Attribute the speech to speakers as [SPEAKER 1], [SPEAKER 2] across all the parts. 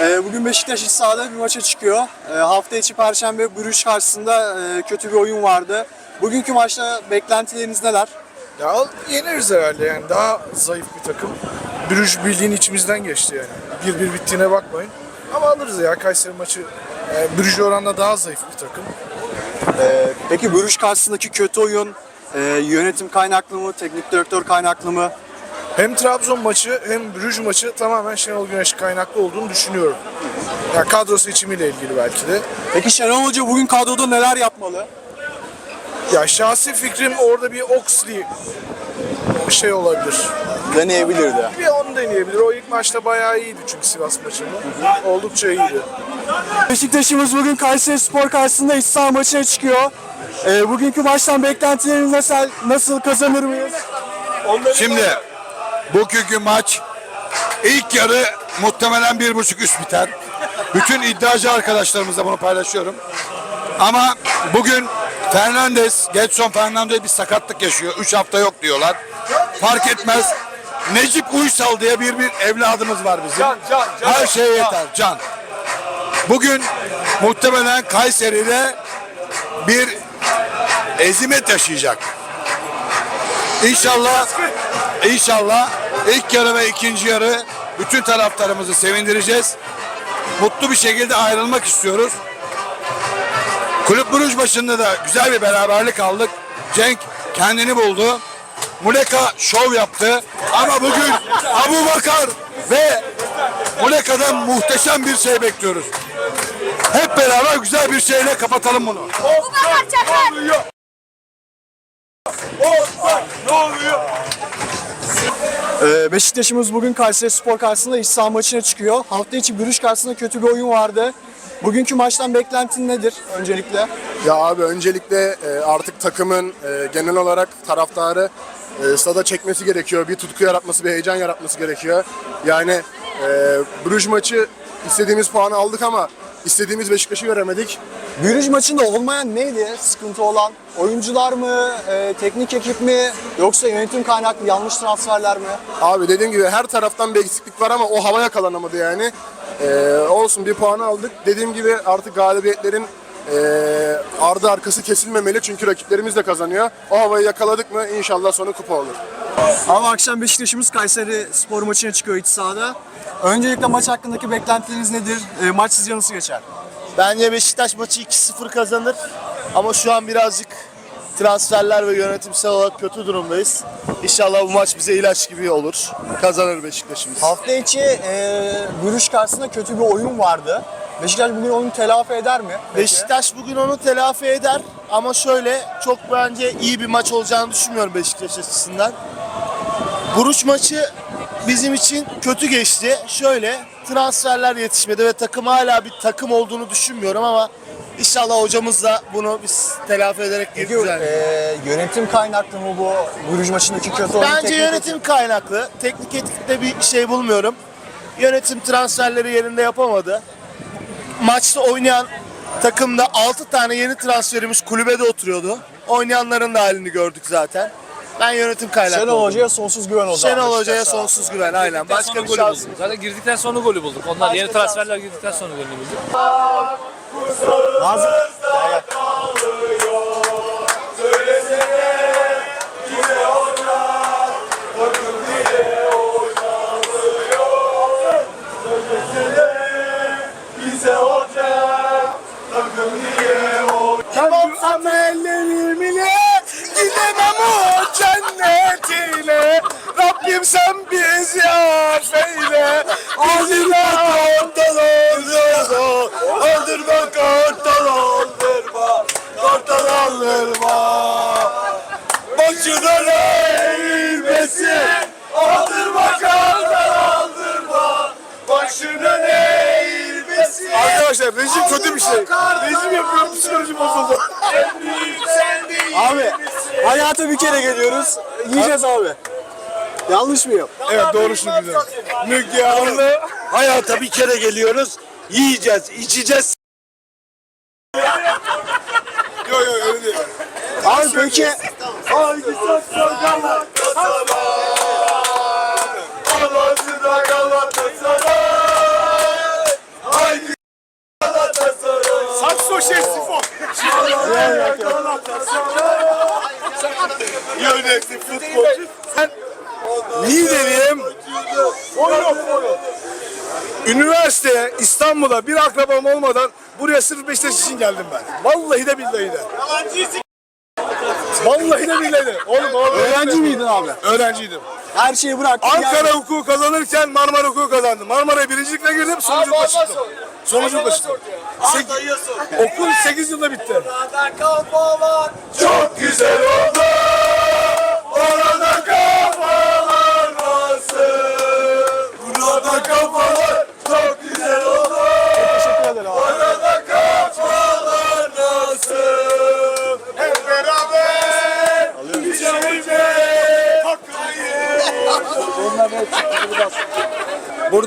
[SPEAKER 1] bugün Beşiktaş iç sahada bir maça çıkıyor. Ee, hafta içi Perşembe Brüj karşısında e, kötü bir oyun vardı. Bugünkü maçta beklentileriniz neler?
[SPEAKER 2] Ya yeneriz herhalde yani daha zayıf bir takım. Brüj bildiğin içimizden geçti yani. Bir bir bittiğine bakmayın. Ama alırız ya Kayseri maçı. Yani Brüj oranla daha zayıf bir takım.
[SPEAKER 1] Ee, peki Brüj karşısındaki kötü oyun e, yönetim kaynaklı mı, teknik direktör kaynaklı mı?
[SPEAKER 2] Hem Trabzon maçı hem Brüj maçı tamamen Şenol Güneş kaynaklı olduğunu düşünüyorum. Ya kadro seçimiyle ilgili belki de.
[SPEAKER 1] Peki Şenol Hoca bugün kadroda neler yapmalı?
[SPEAKER 2] Ya şahsi fikrim orada bir Oxley şey olabilir.
[SPEAKER 1] Deneyebilirdi.
[SPEAKER 2] Bir onu deneyebilir. O ilk maçta bayağı iyiydi çünkü Sivas maçında. Oldukça iyiydi.
[SPEAKER 1] Beşiktaş'ımız bugün Kayseri Spor karşısında iç saha maçına çıkıyor. Ee, bugünkü maçtan beklentileriniz nasıl, nasıl kazanır mıyız?
[SPEAKER 3] Şimdi bugünkü maç ilk yarı muhtemelen bir buçuk üst biter. Bütün iddiacı arkadaşlarımızla bunu paylaşıyorum. Ama bugün Fernandez, Getson Fernandez bir sakatlık yaşıyor. Üç hafta yok diyorlar. Fark etmez. Necip Uysal diye bir bir evladımız var bizim. Her şeye yeter. Can. Bugün muhtemelen Kayseri'de bir ezimet yaşayacak. İnşallah İnşallah ilk yarı ve ikinci yarı bütün taraftarımızı sevindireceğiz. Mutlu bir şekilde ayrılmak istiyoruz. Kulüp Buruş başında da güzel bir beraberlik aldık. Cenk kendini buldu. Muleka şov yaptı. Ama bugün Abu Bakar ve Muleka'dan muhteşem bir şey bekliyoruz. Hep beraber güzel bir şeyle kapatalım bunu.
[SPEAKER 4] Bakar Çakar.
[SPEAKER 1] Ee, Beşiktaş'ımız bugün Kayseri Spor karşısında iç saha maçına çıkıyor. Hafta içi Brüj karşısında kötü bir oyun vardı. Bugünkü maçtan beklentin nedir öncelikle?
[SPEAKER 5] Ya abi öncelikle e, artık takımın e, genel olarak taraftarı e, stada çekmesi gerekiyor. Bir tutku yaratması, bir heyecan yaratması gerekiyor. Yani Bruges maçı istediğimiz puanı aldık ama istediğimiz Beşiktaş'ı göremedik.
[SPEAKER 1] Brüj maçında olmayan neydi? Sıkıntı olan oyuncular mı, e, teknik ekip mi yoksa yönetim kaynaklı yanlış transferler mi?
[SPEAKER 5] Abi dediğim gibi her taraftan bir eksiklik var ama o hava yakalanamadı yani. E, olsun bir puanı aldık. Dediğim gibi artık galibiyetlerin e, ardı arkası kesilmemeli çünkü rakiplerimiz de kazanıyor. O havayı yakaladık mı inşallah sonu kupa olur.
[SPEAKER 1] Ama akşam Beşiktaş'ımız Kayseri Spor maçına çıkıyor iç sahada. Öncelikle maç hakkındaki beklentileriniz nedir? E, maç sizce nasıl geçer?
[SPEAKER 6] Bence Beşiktaş maçı 2-0 kazanır. Ama şu an birazcık transferler ve yönetimsel olarak kötü durumdayız. İnşallah bu maç bize ilaç gibi olur. Kazanır Beşiktaş'ımız.
[SPEAKER 1] Hafta içi e, Brüj karşısında kötü bir oyun vardı. Beşiktaş bugün onu telafi eder mi? Peki.
[SPEAKER 6] Beşiktaş bugün onu telafi eder ama şöyle çok bence iyi bir maç olacağını düşünmüyorum Beşiktaş açısından. Buruş maçı bizim için kötü geçti. Şöyle transferler yetişmedi ve takım hala bir takım olduğunu düşünmüyorum ama inşallah hocamız da bunu biz telafi ederek
[SPEAKER 1] Peki,
[SPEAKER 6] güzel.
[SPEAKER 1] e, yönetim kaynaklı mı bu Brüj maçındaki kötü oyun?
[SPEAKER 6] Bence yönetim kaynaklı. Teknik etikte bir şey bulmuyorum. Yönetim transferleri yerinde yapamadı. Maçta oynayan takımda 6 tane yeni transferimiz kulübede oturuyordu. Oynayanların da halini gördük zaten. Ben yönetim kaynaklı.
[SPEAKER 1] Şenol
[SPEAKER 6] oldum.
[SPEAKER 1] Hoca'ya sonsuz güven o zaman.
[SPEAKER 6] Şenol Hoca'ya sonsuz güven aynen. Başka
[SPEAKER 7] golü
[SPEAKER 6] şans.
[SPEAKER 7] bulduk. Zaten girdikten sonra golü bulduk. Onlar yeni transferler girdikten sonra golünü bulduk.
[SPEAKER 1] Nazım.
[SPEAKER 6] Kartal oldurma Başına eğilmesin Aldırma kartal aldırma Başına eğilmesin
[SPEAKER 5] Arkadaşlar rejim kötü bir şey. Rejim yapıyorum psikolojim bozuldu.
[SPEAKER 1] Abi hayata bir kere geliyoruz. Yiyeceğiz abi. Yanlış mıyım?
[SPEAKER 5] Evet doğrusu güzel. Müge Anlı.
[SPEAKER 3] Hayata bir kere geliyoruz. Yiyeceğiz, içeceğiz.
[SPEAKER 5] peki. Haydi sak
[SPEAKER 1] sakallar. Allah'ın
[SPEAKER 5] Galatasaray. Haydi Galatasaray.
[SPEAKER 2] Sakso şey sifon. Yönetli futbolcu. Sen İstanbul'a bir akrabam olmadan buraya sırf Beşiktaş için geldim ben. Vallahi de billahi de. Vallahi de billahi de. Oğlum, oğlum
[SPEAKER 1] Öğrenci miydin abi?
[SPEAKER 2] Öğrenciydim.
[SPEAKER 1] Her şeyi bıraktın.
[SPEAKER 2] Ankara
[SPEAKER 1] geldin.
[SPEAKER 2] hukuku kazanırken Marmara hukuku kazandım. Marmara'ya birincilikle girdim, sonucukla çıktım. Sonucukla çıktım. Sek- okul 8 yılda bitti. Çok güzel oldu. Orada kafalar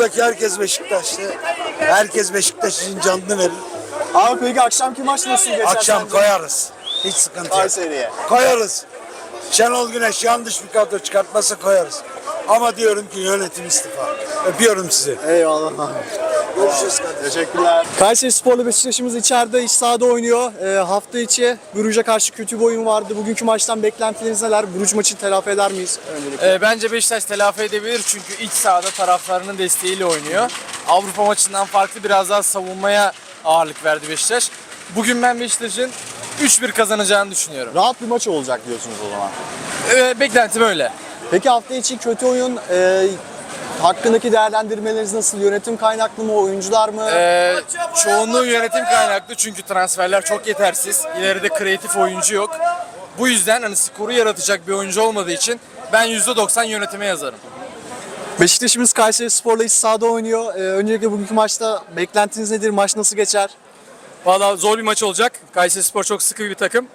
[SPEAKER 8] Buradaki herkes Beşiktaşlı. Herkes Beşiktaş için canını verir.
[SPEAKER 1] Abi peki akşamki maç nasıl geçer
[SPEAKER 8] Akşam
[SPEAKER 1] sence?
[SPEAKER 8] koyarız. Hiç sıkıntı yok.
[SPEAKER 1] Kayseri'ye.
[SPEAKER 8] Koyarız. Şenol Güneş yanlış bir kadro çıkartmasa koyarız. Ama diyorum ki yönetim istifa. Öpüyorum sizi.
[SPEAKER 1] Eyvallah abi.
[SPEAKER 8] Görüşürüz kardeşim.
[SPEAKER 1] Teşekkürler. Kayseri Spor'la Beşiktaş'ımız içeride iç sahada oynuyor. Ee, hafta içi Bruges'e karşı kötü bir oyun vardı. Bugünkü maçtan beklentileriniz neler? Bruges maçını telafi eder miyiz? Öncelikle.
[SPEAKER 9] Ee, bence Beşiktaş telafi edebilir çünkü iç sahada taraftarının desteğiyle oynuyor. Avrupa maçından farklı biraz daha savunmaya ağırlık verdi Beşiktaş. Bugün ben Beşiktaş'ın 3-1 kazanacağını düşünüyorum.
[SPEAKER 1] Rahat bir maç olacak diyorsunuz o zaman.
[SPEAKER 9] Ee, beklentim öyle.
[SPEAKER 1] Peki hafta içi kötü oyun e, hakkındaki değerlendirmeleriniz nasıl? Yönetim kaynaklı mı? Oyuncular mı?
[SPEAKER 9] Ee, çoğunluğu yönetim kaynaklı çünkü transferler çok yetersiz. İleride kreatif oyuncu yok. Bu yüzden hani skoru yaratacak bir oyuncu olmadığı için ben %90 yönetime yazarım.
[SPEAKER 1] Beşiktaş'ımız Kayseri Spor'la iç sahada oynuyor. Ee, öncelikle bugünkü maçta beklentiniz nedir? Maç nasıl geçer?
[SPEAKER 10] Valla zor bir maç olacak. Kayseri Spor çok sıkı bir takım.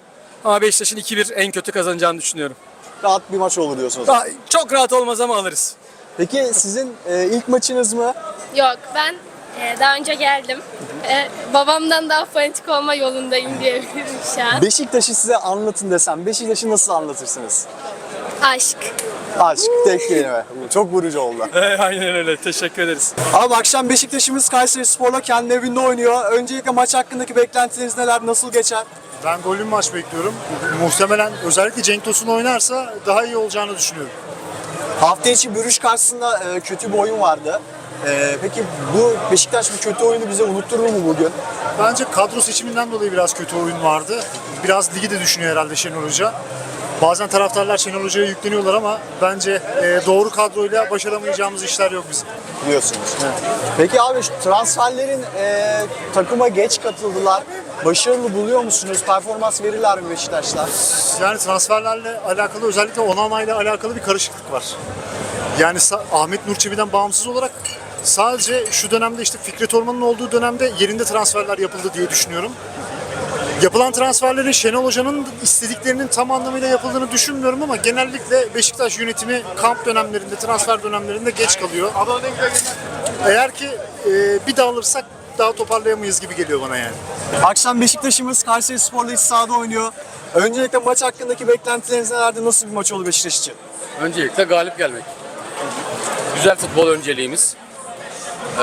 [SPEAKER 10] Ama Beşiktaş'ın 2-1 en kötü kazanacağını düşünüyorum.
[SPEAKER 1] Rahat bir maç olur diyorsunuz.
[SPEAKER 10] Daha, çok rahat olmaz ama alırız.
[SPEAKER 1] Peki sizin e, ilk maçınız mı?
[SPEAKER 4] Yok ben e, daha önce geldim. E, babamdan daha fanatik olma yolundayım diyebilirim şu an.
[SPEAKER 1] Beşiktaş'ı size anlatın desem Beşiktaş'ı nasıl anlatırsınız?
[SPEAKER 4] Aşk.
[SPEAKER 1] Aşk tek kelime. Çok vurucu oldu.
[SPEAKER 10] Aynen öyle. Teşekkür ederiz.
[SPEAKER 1] Abi akşam Beşiktaş'ımız Kayseri Spor'la kendi evinde oynuyor. Öncelikle maç hakkındaki beklentileriniz neler? Nasıl geçer?
[SPEAKER 11] Ben gollü bir maç bekliyorum. Muhtemelen özellikle Cenk Tosun oynarsa daha iyi olacağını düşünüyorum.
[SPEAKER 1] Hafta içi Bürüş karşısında e, kötü bir oyun vardı. E, peki bu Beşiktaş bu kötü oyunu bize unutturur mu bugün?
[SPEAKER 11] Bence kadro seçiminden dolayı biraz kötü oyun vardı. Biraz ligi de düşünüyor herhalde Şenol Hoca. Bazen taraftarlar Şenol Hoca'ya yükleniyorlar ama bence e, doğru kadroyla başaramayacağımız işler yok bizim.
[SPEAKER 1] Biliyorsunuz. Peki abi şu transferlerin e, takıma geç katıldılar. Başarılı buluyor musunuz? Performans verirler mi Beşiktaşlar?
[SPEAKER 11] Yani transferlerle alakalı özellikle Onana ile alakalı bir karışıklık var. Yani Ahmet Nur Çebi'den bağımsız olarak sadece şu dönemde işte Fikret Orman'ın olduğu dönemde yerinde transferler yapıldı diye düşünüyorum. Yapılan transferlerin Şenol Hoca'nın istediklerinin tam anlamıyla yapıldığını düşünmüyorum ama genellikle Beşiktaş yönetimi kamp dönemlerinde, transfer dönemlerinde geç kalıyor. Eğer ki e, bir daha alırsak daha toparlayamayız gibi geliyor bana yani.
[SPEAKER 1] Akşam Beşiktaş'ımız Kayseri Spor'la iç sahada oynuyor. Öncelikle maç hakkındaki beklentileriniz nelerdi? Nasıl bir maç olur Beşiktaş için?
[SPEAKER 10] Öncelikle galip gelmek. Güzel futbol önceliğimiz. Ee,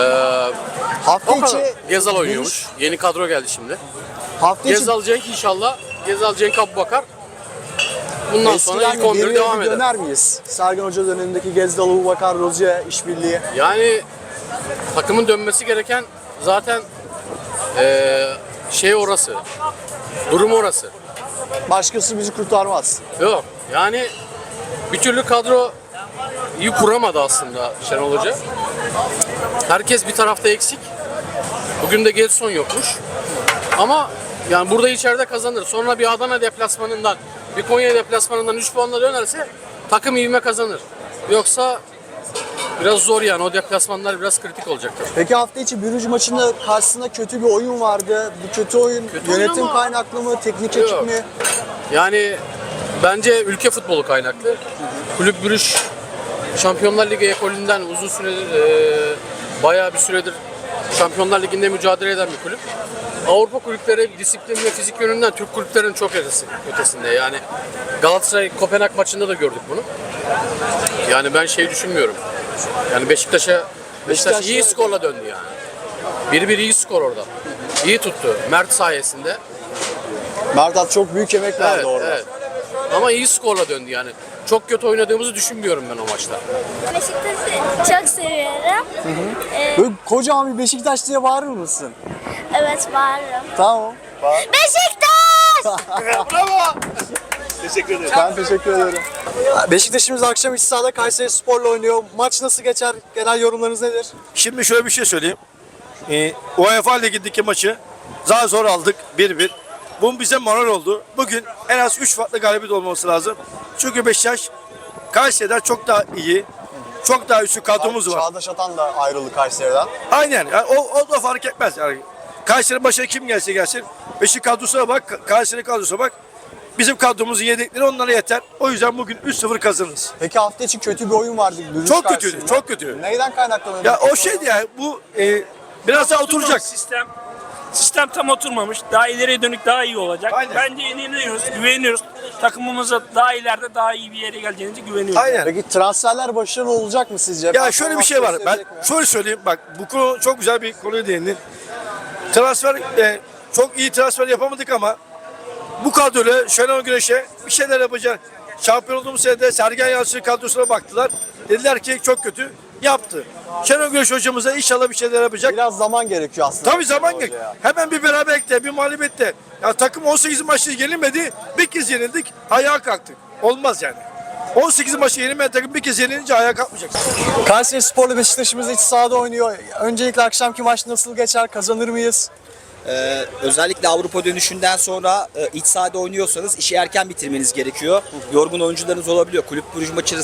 [SPEAKER 1] Hafta içi
[SPEAKER 10] Gezal oynuyormuş. Yeni kadro geldi şimdi.
[SPEAKER 1] Hafta içi
[SPEAKER 10] Gezal Cenk inşallah. Gezal Cenk Abubakar. Bundan sonra ilk 11
[SPEAKER 1] geriye
[SPEAKER 10] devam eder.
[SPEAKER 1] döner miyiz? Sergen Hoca dönemindeki Gezdal, Abubakar, Rozier işbirliği.
[SPEAKER 10] Yani takımın dönmesi gereken zaten ee, şey orası. Durum orası.
[SPEAKER 1] Başkası bizi kurtarmaz.
[SPEAKER 10] Yok yani bir türlü kadro iyi kuramadı aslında Şenol Hoca. Herkes bir tarafta eksik. Bugün de Gelson yokmuş. Ama yani burada içeride kazanır. Sonra bir Adana deplasmanından, bir Konya deplasmanından 3 puanla dönerse takım ivme kazanır. Yoksa biraz zor yani o deplasmanlar biraz kritik olacaktır.
[SPEAKER 1] Peki hafta içi Brugge maçında karşısında kötü bir oyun vardı. Bu kötü oyun
[SPEAKER 10] Kötü oyun
[SPEAKER 1] yönetim
[SPEAKER 10] ama-
[SPEAKER 1] kaynaklı mı, teknik
[SPEAKER 10] Yok.
[SPEAKER 1] ekip mi?
[SPEAKER 10] Yani bence ülke futbolu kaynaklı. Kulüp Brüş Şampiyonlar Ligi ekolünden uzun süredir, e, bayağı bir süredir Şampiyonlar Ligi'nde mücadele eden bir kulüp. Avrupa kulüpleri disiplin ve fizik yönünden Türk kulüplerinin çok ötesi, ötesinde. Yani Galatasaray Kopenhag maçında da gördük bunu. Yani ben şey düşünmüyorum. Yani Beşiktaş'a Beşiktaş iyi skorla döndü yani. Bir bir iyi skor orada. İyi tuttu. Mert sayesinde.
[SPEAKER 1] Merdat çok büyük emek verdi
[SPEAKER 10] Evet,
[SPEAKER 1] orada.
[SPEAKER 10] evet. Ama iyi skorla döndü yani. Çok kötü oynadığımızı düşünmüyorum ben o maçta.
[SPEAKER 4] Beşiktaş'ı çok seviyorum.
[SPEAKER 1] Böyle kocaman bir Beşiktaş diye bağırır mısın?
[SPEAKER 4] Evet bağırırım.
[SPEAKER 1] Tamam.
[SPEAKER 4] Beşiktaş!
[SPEAKER 6] Teşekkür ederim.
[SPEAKER 1] Ben teşekkür ederim. Beşiktaş'ımız akşam iç sahada Kayseri Spor'la oynuyor. Maç nasıl geçer? Genel yorumlarınız nedir?
[SPEAKER 8] Şimdi şöyle bir şey söyleyeyim. Ee, UEFA Ligi'ndeki maçı zar zor aldık 1-1. Bu bize moral oldu. Bugün en az 3 farklı galibiyet olması lazım. Çünkü Beşiktaş Kayseri'den çok daha iyi. Çok daha üstü kadromuz var.
[SPEAKER 1] Çağdaş Atan da ayrıldı Kayseri'den.
[SPEAKER 8] Aynen. Yani o, o da fark etmez. Yani Kayseri başına kim gelse gelsin. Beşik kadrosuna bak, Kayseri kadrosuna bak. Bizim kadromuzun yedekleri onlara yeter. O yüzden bugün 3-0 kazanırız.
[SPEAKER 1] Peki hafta içi kötü bir oyun vardı. Bürüş
[SPEAKER 8] Çok
[SPEAKER 1] karşısında.
[SPEAKER 8] kötüydü, çok kötü.
[SPEAKER 1] Neyden kaynaklanıyor?
[SPEAKER 8] Ya o şeydi ya bu e, biraz daha oturacak.
[SPEAKER 12] Sistem sistem tam oturmamış. Daha ileriye dönük daha iyi olacak.
[SPEAKER 8] Aynen.
[SPEAKER 12] Bence inanıyoruz, güveniyoruz. Takımımıza daha ileride daha iyi bir yere geleceğinize güveniyoruz.
[SPEAKER 8] Aynen.
[SPEAKER 1] Peki transferler başarılı olacak mı sizce?
[SPEAKER 8] Ya şöyle bir şey var. Ben şöyle söyleyeyim bak bu konu çok güzel bir konuya değindin. Transfer e, çok iyi transfer yapamadık ama bu kadroyla Şenol Güneş'e bir şeyler yapacak. Şampiyon olduğumuz senede Sergen Yalçın kadrosuna baktılar. Dediler ki çok kötü. Yaptı. Şenol Güneş hocamıza inşallah bir şeyler yapacak.
[SPEAKER 1] Biraz zaman gerekiyor aslında.
[SPEAKER 8] Tabii zaman
[SPEAKER 1] Hocaya.
[SPEAKER 8] gerek. Hemen bir beraberlikte, bir mağlubiyette. Ya takım 18 maçta yenilmedi. Bir kez yenildik, ayağa kalktık. Olmaz yani. 18 maçta yenilmeyen takım bir kez yenilince ayağa kalkmayacak.
[SPEAKER 1] Kayseri Spor'la Beşiktaş'ımız iç sahada oynuyor. Öncelikle akşamki maç nasıl geçer? Kazanır mıyız?
[SPEAKER 13] Ee, özellikle Avrupa dönüşünden sonra e, iç sahada oynuyorsanız işi erken bitirmeniz gerekiyor. Yorgun oyuncularınız olabiliyor. Kulüp Brugge maçı,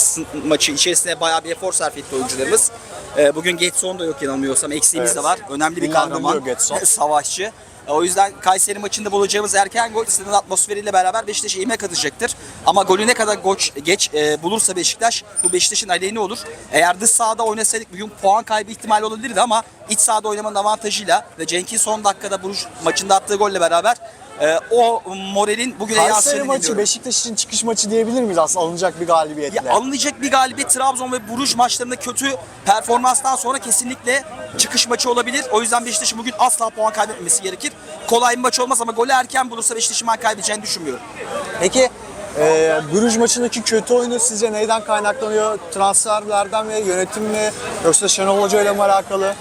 [SPEAKER 13] maçı içerisinde bayağı bir efor sarf etti oyuncularımız. Ee, bugün Getson da yok yanılmıyorsam. Eksiğimiz de var. Önemli bir
[SPEAKER 1] Dinlendiriliyor
[SPEAKER 13] kahraman. Savaşçı. E, O yüzden Kayseri maçında bulacağımız erken gol stadın atmosferiyle beraber Beşiktaş'a ivme katacaktır. Ama golü ne kadar goç, geç e, bulursa Beşiktaş bu Beşiktaş'ın aleyhine olur. Eğer dış sahada oynasaydık bugün puan kaybı ihtimali olabilirdi ama iç sahada oynamanın avantajıyla ve Cenk'in son dakikada Bruges maçında attığı golle beraber e, o moralin bugüne yansıdığını
[SPEAKER 1] maçı
[SPEAKER 13] biliyorum.
[SPEAKER 1] Beşiktaş için çıkış maçı diyebilir miyiz aslında alınacak bir galibiyetle?
[SPEAKER 13] Ya alınacak bir galibiyet Trabzon ve Bruges maçlarında kötü performanstan sonra kesinlikle çıkış maçı olabilir. O yüzden Beşiktaş'ın bugün asla puan kaybetmemesi gerekir. Kolay bir maç olmaz ama golü erken bulursa Beşiktaş'ın puan kaybedeceğini düşünmüyorum.
[SPEAKER 1] Peki e, Bruges maçındaki kötü oyunu sizce neyden kaynaklanıyor? Transferlerden mi, yönetim mi, yoksa Şenol Hoca ile mi alakalı?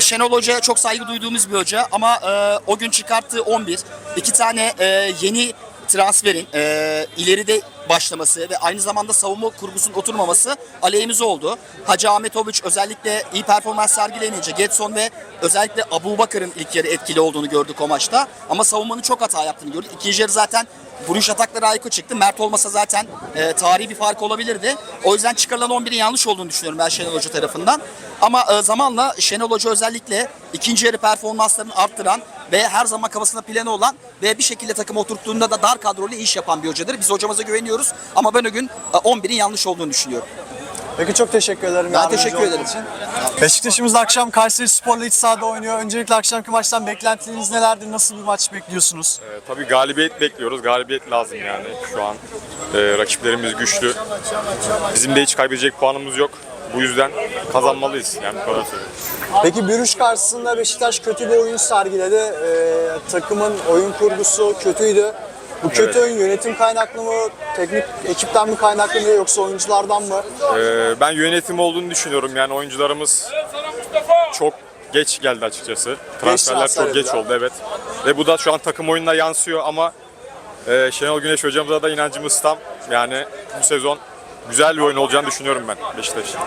[SPEAKER 13] Şenol Hoca'ya çok saygı duyduğumuz bir hoca ama e, o gün çıkarttığı 11, iki tane e, yeni transferin e, ileride başlaması ve aynı zamanda savunma kurgusunun oturmaması aleyhimize oldu. Hacı Ahmet Obuç özellikle iyi performans sergileyemeyince Getson ve özellikle Abu Bakar'ın ilk yarı etkili olduğunu gördük o maçta. Ama savunmanın çok hata yaptığını gördük. İkinci yarı zaten Vuruş atakları harika çıktı. Mert olmasa zaten e, tarihi bir fark olabilirdi. O yüzden çıkarılan 11'in yanlış olduğunu düşünüyorum ben Şenol Hoca tarafından. Ama e, zamanla Şenol Hoca özellikle ikinci yarı performanslarını arttıran ve her zaman kafasında planı olan ve bir şekilde takım oturttuğunda da dar kadrolu iş yapan bir hocadır. Biz hocamıza güveniyoruz ama ben o gün e, 11'in yanlış olduğunu düşünüyorum.
[SPEAKER 1] Peki çok teşekkür ederim.
[SPEAKER 13] Ben
[SPEAKER 1] yardımcı
[SPEAKER 13] teşekkür
[SPEAKER 1] olduğun
[SPEAKER 13] ederim.
[SPEAKER 1] Için. Beşiktaş'ımız da akşam Kayseri Spor'la iç sahada oynuyor. Öncelikle akşamki maçtan beklentileriniz nelerdir? Nasıl bir maç bekliyorsunuz?
[SPEAKER 14] Tabii galibiyet bekliyoruz. Galibiyet lazım yani şu an. Ee, rakiplerimiz güçlü. Bizim de hiç kaybedecek puanımız yok. Bu yüzden kazanmalıyız yani bu kadar söyleyeyim.
[SPEAKER 1] Peki Bürüş karşısında Beşiktaş kötü bir oyun sergiledi. Ee, takımın oyun kurgusu kötüydü. Bu kötü
[SPEAKER 14] Evet.
[SPEAKER 1] oyun yönetim kaynaklı mı, teknik ekipten mi kaynaklı mı yoksa oyunculardan mı?
[SPEAKER 14] Ee, ben yönetim olduğunu düşünüyorum. Yani oyuncularımız çok geç geldi açıkçası. Transferler
[SPEAKER 1] transfer
[SPEAKER 14] çok geç oldu evet. Ve bu da şu an takım oyununa yansıyor ama e, Şenol Güneş hocamıza da inancımız tam. Yani bu sezon güzel bir oyun olacağını düşünüyorum ben Beşiktaş'ın.